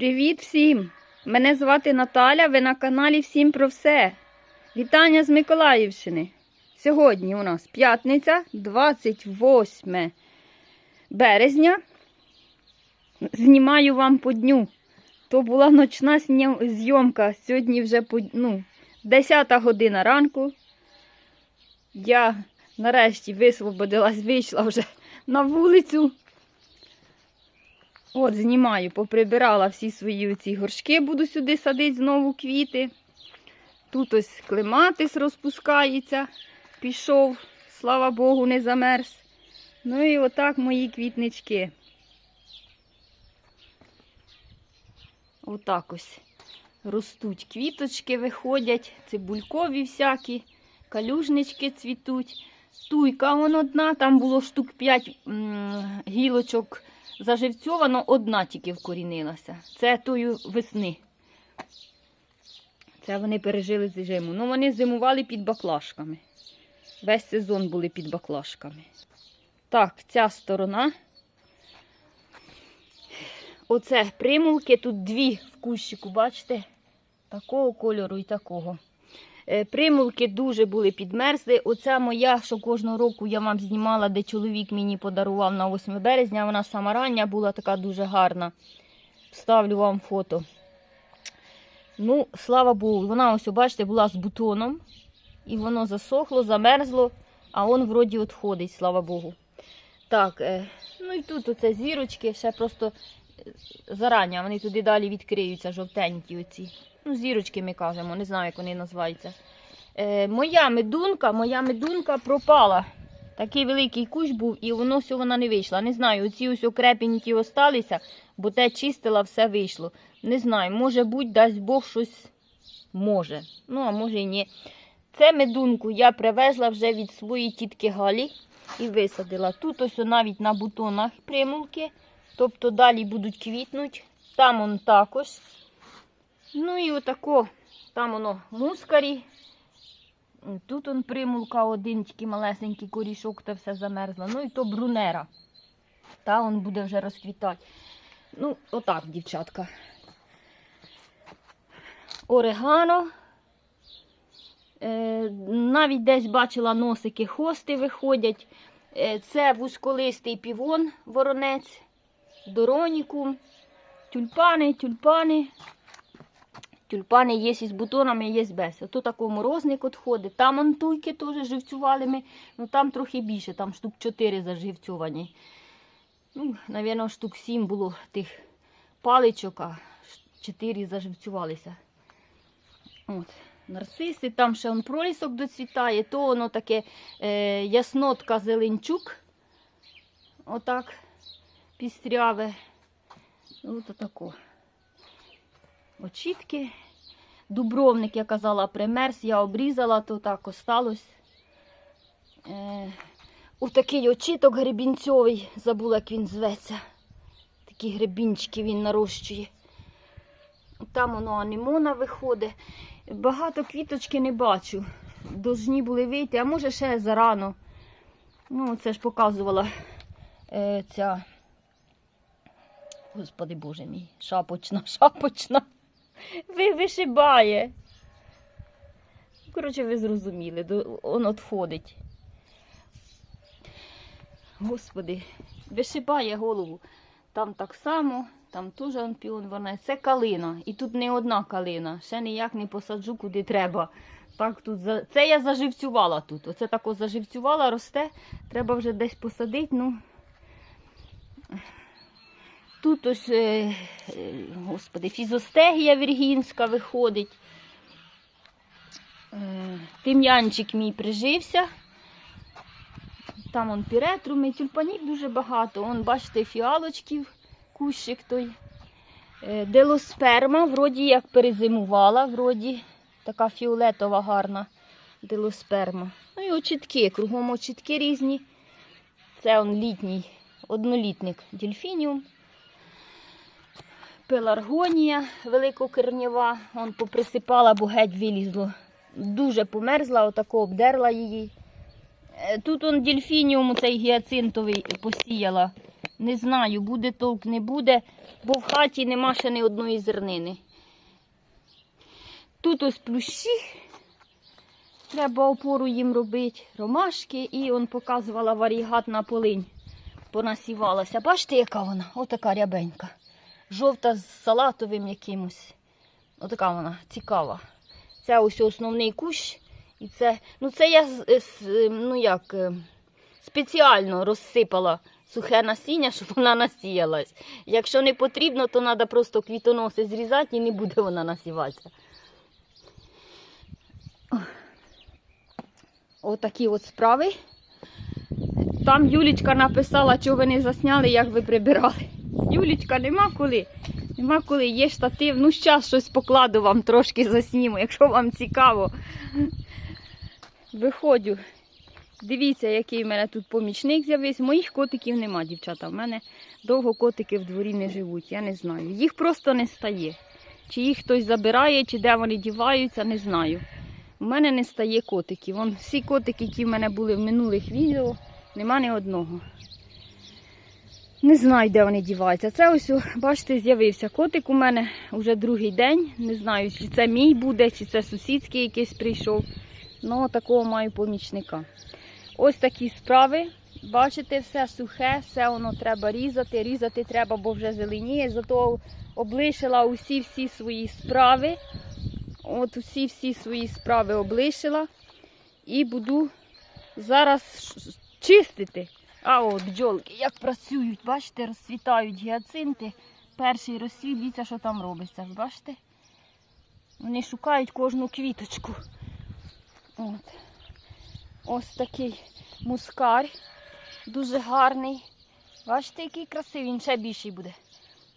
Привіт всім! Мене звати Наталя, ви на каналі Всім про все. Вітання з Миколаївщини. Сьогодні у нас п'ятниця, 28 березня. Знімаю вам по дню. То була ночна зйомка. Сьогодні вже по, ну, 10 година ранку. Я нарешті висвободилась, вийшла вже на вулицю. От, знімаю, поприбирала всі свої ці горшки, буду сюди садити знову квіти. Тут ось клематис розпускається, пішов, слава Богу, не замерз. Ну і отак мої квітнички. Отак ось ростуть квіточки, виходять, цибулькові всякі, калюжнички цвітуть. Туйка вон одна, там було штук 5 гілочок заживцьовано, одна тільки вкорінилася. Це тою весни. Це вони пережили зиму. Ну, вони зимували під баклажками. Весь сезон були під баклажками. Так, ця сторона. Оце примулки, тут дві в кущику, бачите? Такого кольору і такого. Е, Примулки дуже були підмерзли. Оця моя, що кожного року я вам знімала, де чоловік мені подарував на 8 березня. Вона сама рання була така дуже гарна. Вставлю вам фото. Ну, слава Богу, вона ось, бачите, була з бутоном. І воно засохло, замерзло, а он вроді от ходить, слава Богу. Так, е, ну і тут оце зірочки, ще просто е, зарання, вони туди далі відкриються, жовтенькі оці. Ну, зірочки ми кажемо, не знаю, як вони називаються. Е, моя медунка, моя медунка пропала. Такий великий кущ був, і воно все вона не вийшла. Не знаю, оці ось окрепенькі осталися, бо те чистила, все вийшло. Не знаю, може бути, дасть Бог щось може. Ну, а може і ні. Це медунку я привезла вже від своєї тітки Галі і висадила. Тут ось навіть на бутонах примулки, тобто далі будуть квітнути. Там он також. Ну і отако, там воно мускарі. Тут он примулка, один тільки малесенький корішок, та все замерзло. Ну і то брунера. Та он буде вже розквітати. Ну, отак, дівчатка. Орегано. Е, навіть десь бачила носики, хости виходять. Е, це вузьколистий півон, воронець, доронікум, тюльпани, тюльпани. Тюльпани є із бутонами, є без. Тут такий морозник от ходить. Там он туйки теж живцювали ми. Ну там трохи більше, там штук 4 заживцювані. Ну, Навірно, штук 7 було тих паличок, а 4 заживцювалися. От. Нарциси, там ще он пролісок доцвітає, то воно таке е, яснотка зеленчук. Отак пістряве. От отако очітки. Дубровник, я казала, примерз, я обрізала, то так осталось. Е, Ось такий очіток гребінцьовий, забула, як він зветься. Такі гребінчики він нарощує. Там воно анемона виходить. Багато квіточки не бачу. Должні були вийти, а може ще зарано. Ну, це ж показувала е, ця. Господи Боже мій, шапочна, шапочна. Ви вишибає. Коротше, ви зрозуміли, он отходить. Господи, вишибає голову. Там так само, там теж он піон. Це калина. І тут не одна калина. Ще ніяк не посаджу, куди треба. Так, тут за... Це я заживцювала тут. Оце тако заживцювала, росте. Треба вже десь посадити. Ну. Тут ось, е, е, господи, фізостегія віргінська виходить. Е, Тим'янчик мій прижився. Там он піретруми, тюльпанів дуже багато. Он, бачите, фіалочків, кущик той. Делосперма, вроді як перезимувала, вроді така фіолетова гарна делосперма. Ну і очітки, кругом очітки різні. Це он літній однолітник дельфініум. Пеларгонія великокернєва, он поприсипала, бо геть вилізло. Дуже померзла, отако обдерла її. Е, Тут он дельфініум, цей гіацинтовий, посіяла Не знаю, буде толк, не буде, бо в хаті нема ще ні одної зернини. Тут ось плющі. Треба опору їм робити, ромашки, і он показувала варігатна полинь. Понасівалася. Бачите, яка вона? Отака рябенька. Жовта з салатовим якимось. Отака вона цікава. Це ось основний кущ. І це, ну це я з- з- ну як, е, спеціально розсипала сухе насіння, щоб вона насіялась. Якщо не потрібно, то треба просто квітоноси зрізати і не буде вона насіватися. Отакі от справи. Там Юлічка написала, що ви не засняли, як ви прибирали. Юлічка, нема коли. Нема коли, є штатив. Ну, зараз щось покладу вам трошки засніму, якщо вам цікаво. Виходжу. Дивіться, який в мене тут помічник з'явився. Моїх котиків нема, дівчата. В мене довго котики в дворі не живуть, я не знаю. Їх просто не стає. Чи їх хтось забирає, чи де вони діваються, не знаю. У мене не стає котиків. Вон всі котики, які в мене були в минулих відео, нема ні одного. Не знаю, де вони діваються. Це ось, бачите, з'явився котик у мене вже другий день. Не знаю, чи це мій буде, чи це сусідський якийсь прийшов. Ну, такого маю помічника. Ось такі справи. Бачите, все сухе, все воно треба різати. Різати треба, бо вже зеленіє. Зато облишила усі-всі свої справи. От усі всі свої справи облишила. І буду зараз чистити. А от бджолки, як працюють, бачите, розцвітають гіацинти. Перший розцвіт, дивіться, що там робиться. Бачите? Вони шукають кожну квіточку. От. Ось такий мускар. Дуже гарний. Бачите, який красивий, він ще більший буде.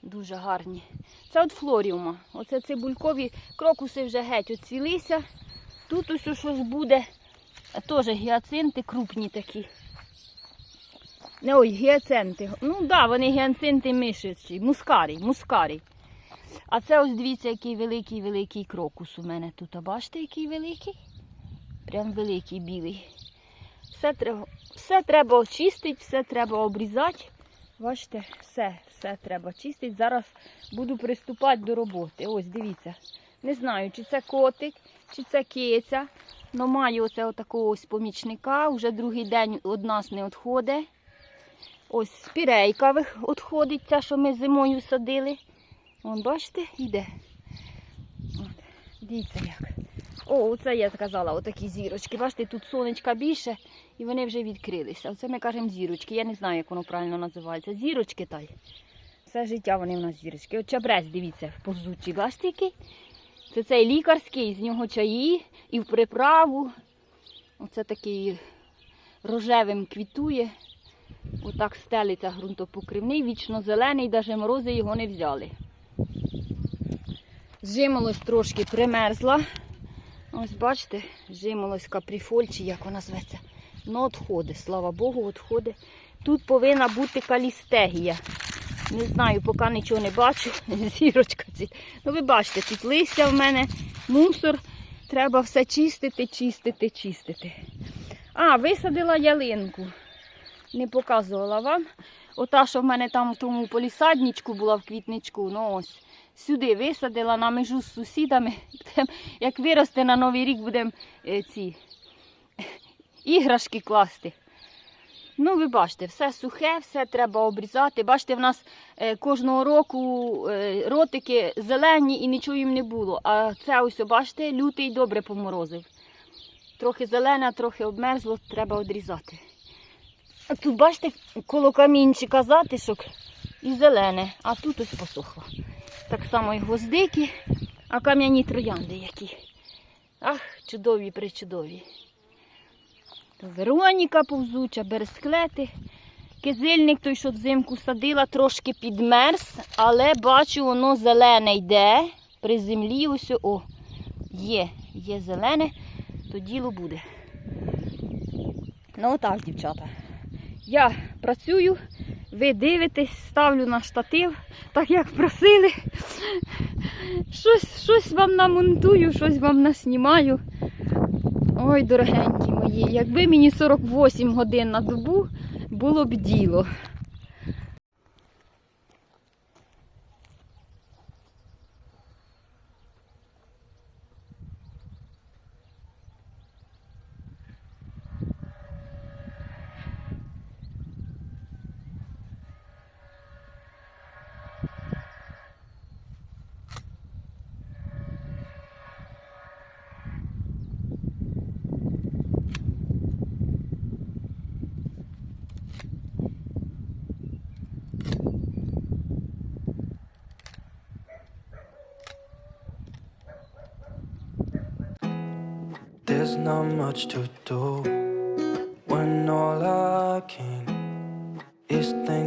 Дуже гарні. Це от флоріума. Оце цибулькові крокуси вже геть оцвілися. Тут ось щось буде. Теж гіацинти крупні такі. Ой, гіацинти. Ну так, да, вони гіацинти мишечі. Мускарі, мускарі. А це ось дивіться, який великий-великий крокус у мене тут. А бачите, який великий? Прям великий білий. Все треба, все треба очистити, все треба обрізати. Бачите, все, все треба чистити. Зараз буду приступати до роботи. Ось, дивіться. Не знаю, чи це котик, чи це киця. Но маю оце отакого ось помічника. Уже другий день від нас не відходить. Ось спірейка відходить, ця, що ми зимою садили. Вон, бачите, йде. Дивіться як. О, оце я казала, отакі зірочки. Бачите, тут сонечка більше і вони вже відкрилися. Оце ми кажемо зірочки. Я не знаю, як воно правильно називається. Зірочки та й. Все життя вони в нас зірочки. От чабрець, дивіться, повзучий. Бачите який? Це цей лікарський, з нього чаї і в приправу. Оце такий рожевим квітує. Отак стелиться ґрунтопокривний, вічно зелений, навіть морози його не взяли. Жимолось трошки примерзла. Ось бачите, жимолось капріфоль, чи як вона зветься. Ну, відходить, слава Богу, відходить. Тут повинна бути калістегія. Не знаю, поки нічого не бачу. Зірочка ці. Ну, ви бачите, тут листя в мене, мусор. Треба все чистити, чистити, чистити. А, висадила ялинку. Не показувала вам. Ота, що в мене там в тому полісадничку була в квітничку. Ну ось. Сюди висадила на межу з сусідами. Як виросте на Новий рік, будемо ці іграшки класти. Ну, ви бачите, все сухе, все треба обрізати. Бачите, в нас е, кожного року е, ротики зелені і нічого їм не було. А це ось, бачите, лютий добре поморозив. Трохи зелене, трохи обмерзло, треба одрізати. А тут, бачите, коло камінчика затишок і зелене, а тут ось посохло. Так само і гвоздики, а кам'яні троянди які. Ах, чудові, причудові. Вероніка повзуча, бересклети. Кизильник той, що взимку садила, трошки підмерз, але бачу, воно зелене йде. При землі ось о, є, є зелене, то діло буде. Ну отак, дівчата. Я працюю, ви дивитесь, ставлю на штатив, так як просили. Щось, щось вам намонтую, щось вам наснімаю. Ой, дорогенькі мої, якби мені 48 годин на добу, було б діло. Not much to do when all I can is thinking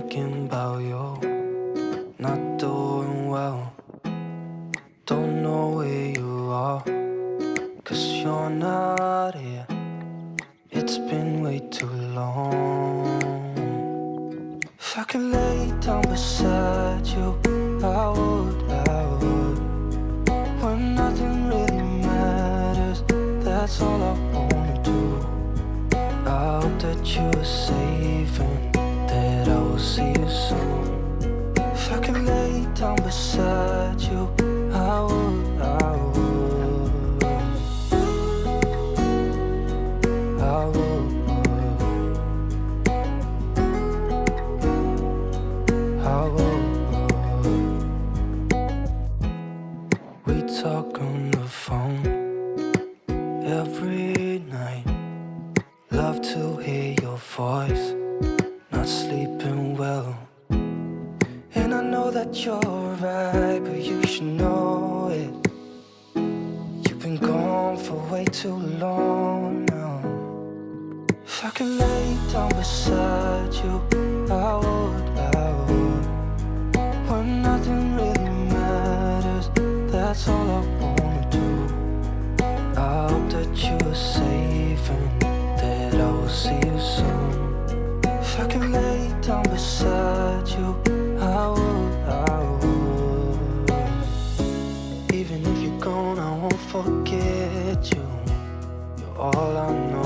I lay down beside you, I would, I would. Even if you're gone, I won't forget you. You're all I know,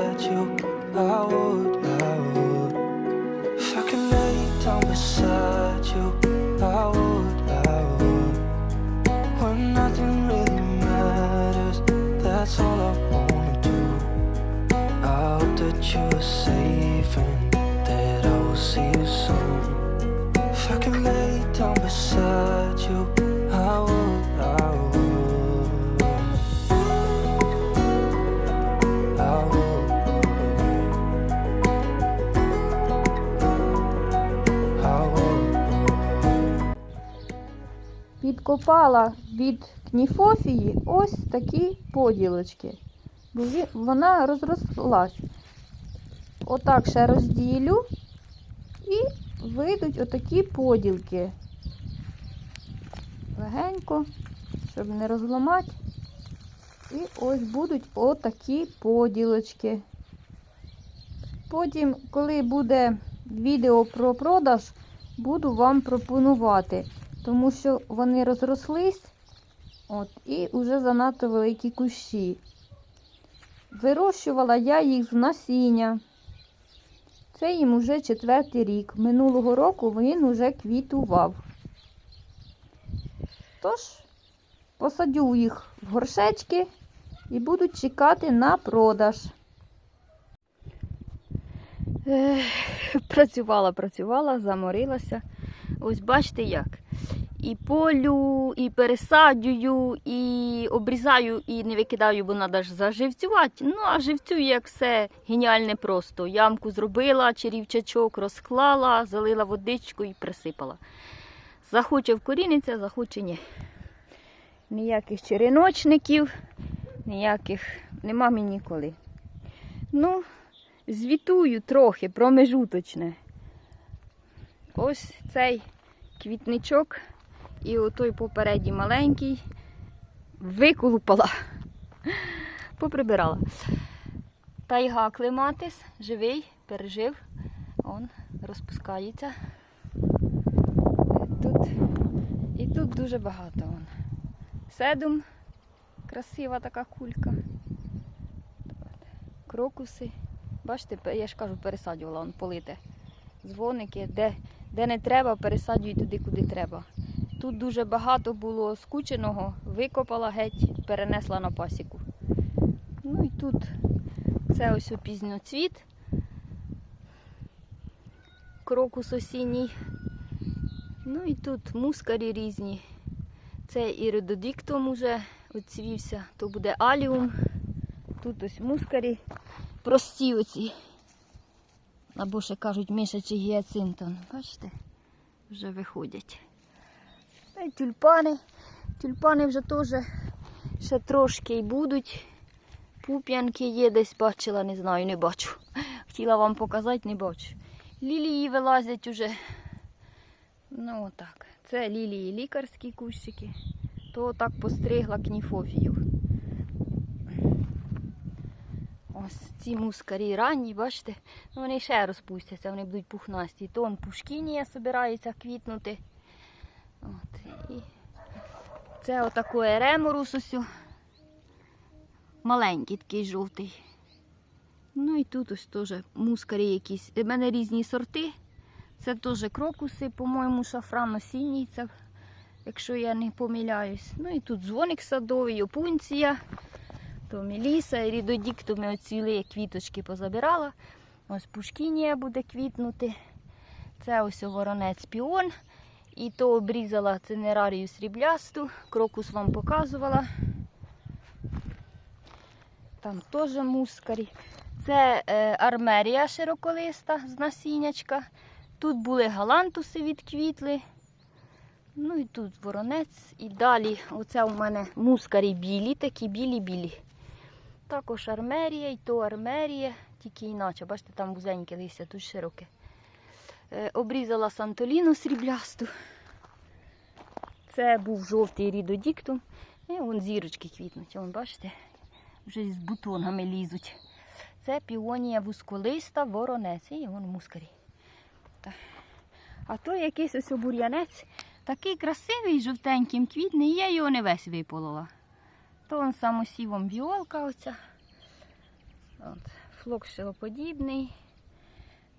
Підкопала від кніфофії ось такі поділочки. Бо вона розрослась. Отак ще розділю і вийдуть отакі поділки. Легенько, щоб не розламати. І ось будуть отакі поділочки. Потім, коли буде відео про продаж, буду вам пропонувати, тому що вони розрослись от, і вже занадто великі кущі. Вирощувала я їх з насіння. Це їм уже четвертий рік. Минулого року він уже квітував. Тож, посадю їх в горшечки і будуть чекати на продаж. Ех, Працювала, працювала, заморилася. Ось бачите як. І полю, і пересаджую, і обрізаю, і не викидаю, бо треба ж заживцювати. Ну, а живцюю, як все геніальне просто. Ямку зробила, черівчачок розклала, залила водичку і присипала. Захоче вкоріниться, захоче ні. Ніяких череночників, ніяких нема мені ніколи. Ну, звітую трохи промежуточне. Ось цей квітничок і отой попередній маленький виколупала, поприбирала. Тайга клематис, живий, пережив. Он розпускається. Тут, і тут дуже багато. Он. Седум, красива така кулька. Крокуси. Бачите, я ж кажу, пересаджувала, он полите. Дзвоники, де, де не треба, пересаджую туди, куди треба. Тут дуже багато було скученого, викопала геть, перенесла на пасіку. Ну і тут це ось опізньоцвіт. Крокус осінній. Ну і тут мускарі різні. Це іридодіктум уже оцвівся, то буде аліум. Тут ось мускарі прості оці. Або ще кажуть мишачий гіацинтон. Бачите? Вже виходять. Тюльпани. Тюльпани вже теж ще трошки й будуть. Пуп'янки є, десь бачила, не знаю, не бачу. Хотіла вам показати, не бачу. Лілії вилазять уже. Ну отак. Це лілії лікарські кущики. То так постригла кніфофію. Ось ці мускарі ранні, бачите, ну вони ще розпустяться, вони будуть пухнасті. То он пушкінія збирається квітнути. От, це отаку ереморус ось. о. Маленький такий жовтий. Ну і тут ось теж мускарі якісь. У мене різні сорти. Це теж крокуси, по-моєму, шафран осінній, це, якщо я не помиляюсь. Ну і тут дзвоник садовий, опунція, то меліса, і рідодіктуми оцілі квіточки позабирала. Ось пушкінія буде квітнути. Це ось воронець піон. І то обрізала цинерарію сріблясту, крокус вам показувала. Там теж мускарі. Це е, армерія широколиста з насіннячка. Тут були галантуси відквітли. Ну і тут воронець. І далі оце у мене мускарі білі, такі білі-білі. Також армерія, і то армерія, тільки іначе. Бачите, там вузеньке листя, тут широке. Е, обрізала сантоліну сріблясту. Це був жовтий рідодіктум. І вон зірочки квітнуть. Вон, бачите, вже з бутонами лізуть. Це піонія вузколиста, воронець. І вон мускарі. А то якийсь ось бур'янець, такий красивий, жовтеньким квітне, і я його не весь виполола. То он самосівом віолка оця. От, флок шилоподібний.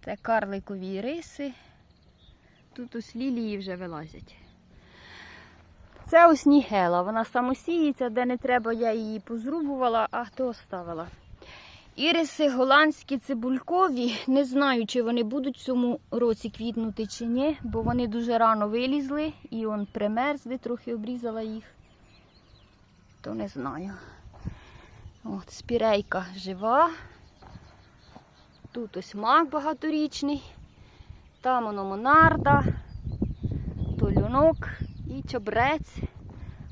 Це карликові риси. Тут ось лілії вже вилазять. Це ось нігела. Вона самосіється, де не треба, я її позрубувала, а то оставила. Іриси голландські цибулькові. Не знаю, чи вони будуть в цьому році квітнути чи ні, бо вони дуже рано вилізли і он примерзли, трохи обрізала їх. То не знаю. От, спірейка жива. Тут ось мак багаторічний, там воно монарда, то люнок і чобрець.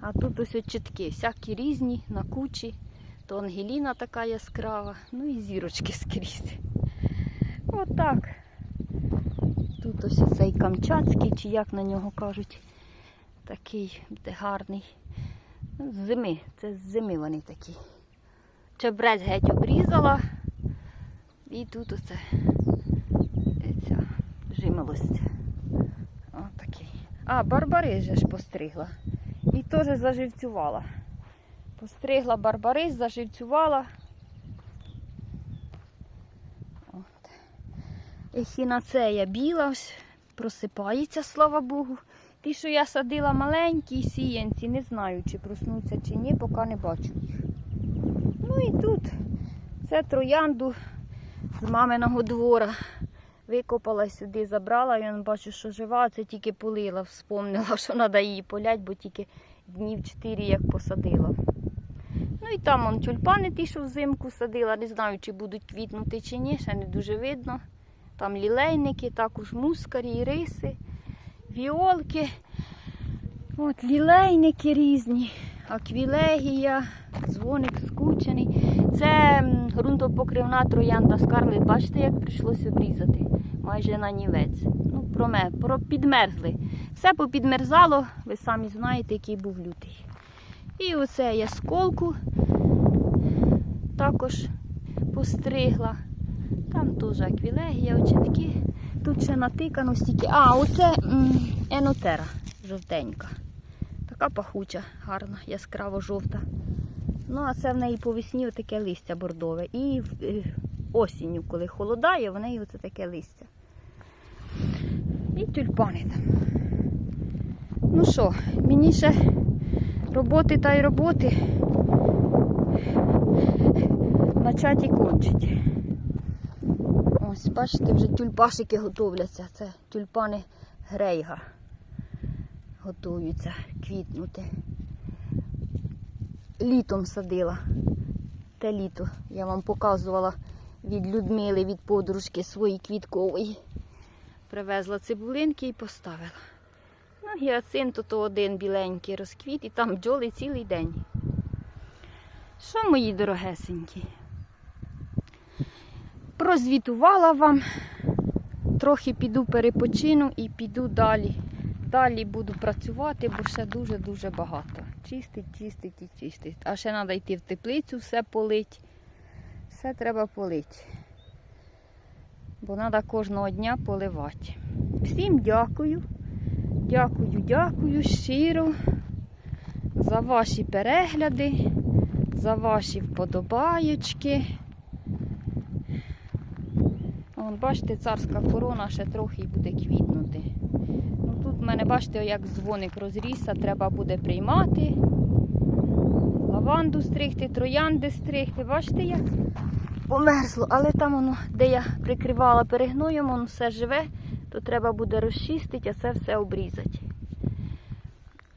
А тут ось чітки, всякі різні, на кучі. То Ангеліна така яскрава, ну і зірочки скрізь. Отак. Тут ось цей камчатський, чи як на нього кажуть, такий де гарний. З зими, це з зими вони такі. Чебрець геть обрізала. І тут оце е, ця жимолость. Отакий. А, барбарис же ж постригла. І теж заживцювала. Постригла барбарис, заживцювала. От. Ехінацея біла, ось, просипається, слава Богу. Ті, що я садила маленькі сіянці, не знаю, чи проснуться, чи ні, поки не бачу їх. Ну і тут це троянду з маминого двора. Викопала сюди, забрала, я бачу, що жива, це тільки полила, вспомнила, що треба її полять, бо тільки днів 4 як посадила. Ну і там он тюльпани ті, що взимку садила. Не знаю, чи будуть квітнути чи ні, ще не дуже видно. Там лілейники, також мускарі, іриси, віолки. От лілейники різні, аквілегія, дзвоник скучений. Це ґрунтопокривна троянда скарлет. Бачите, як прийшлося обрізати? Майже на нівець. Ну, проме, про, підмерзли. Все попідмерзало, ви самі знаєте, який був лютий. І оце я сколку також постригла. Там теж аквілегія, очітки. Тут ще натикано стільки. А, оце енотера жовтенька. Така пахуча, гарна, яскраво жовта. Ну, а це в неї по весні таке листя бордове. І е, осінню, коли холодає, в неї оце таке листя. І тюльпани там. Ну що, мені ще роботи та й роботи. Начать і кончить. Ось, бачите, вже тюльпашики готовляться. Це тюльпани Грейга. Готуються квітнути. Літом садила. Те літо я вам показувала від Людмили, від подружки своїй квіткової. Привезла цибулинки і поставила. Ну, гіацинт то один біленький розквіт, і там бджоли цілий день. Що, мої дорогесенькі? Прозвітувала вам, трохи піду перепочину і піду далі. Далі буду працювати, бо ще дуже-дуже багато. Чистить, чистить і чистить. А ще треба йти в теплицю, все полить. Все треба полити. Бо треба кожного дня поливати. Всім дякую. Дякую, дякую щиро за ваші перегляди, за ваші вподобаєчки. Бачите, царська корона ще трохи буде квітнути. В мене, бачите, як дзвоник розрісся, треба буде приймати. Лаванду стригти, троянди стригти. Бачите, як померзло. Але там воно, де я прикривала перегноєм, воно все живе, то треба буде розчистити, а це все обрізати.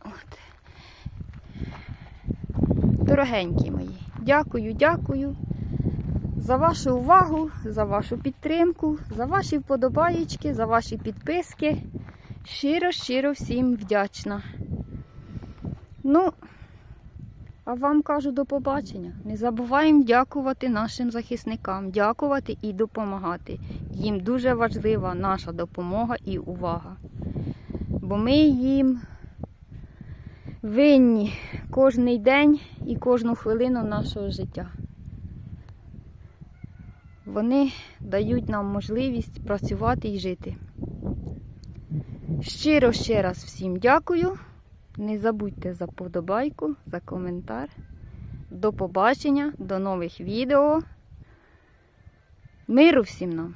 От. Дорогенькі мої, дякую, дякую за вашу увагу, за вашу підтримку, за ваші вподобаєчки, за ваші підписки. Щиро, щиро всім вдячна. Ну, а вам кажу до побачення. Не забуваємо дякувати нашим захисникам, дякувати і допомагати. Їм дуже важлива наша допомога і увага. Бо ми їм винні кожний день і кожну хвилину нашого життя. Вони дають нам можливість працювати і жити. Щиро ще раз всім дякую. Не забудьте за подобайку, за коментар. До побачення, до нових відео. Миру всім нам!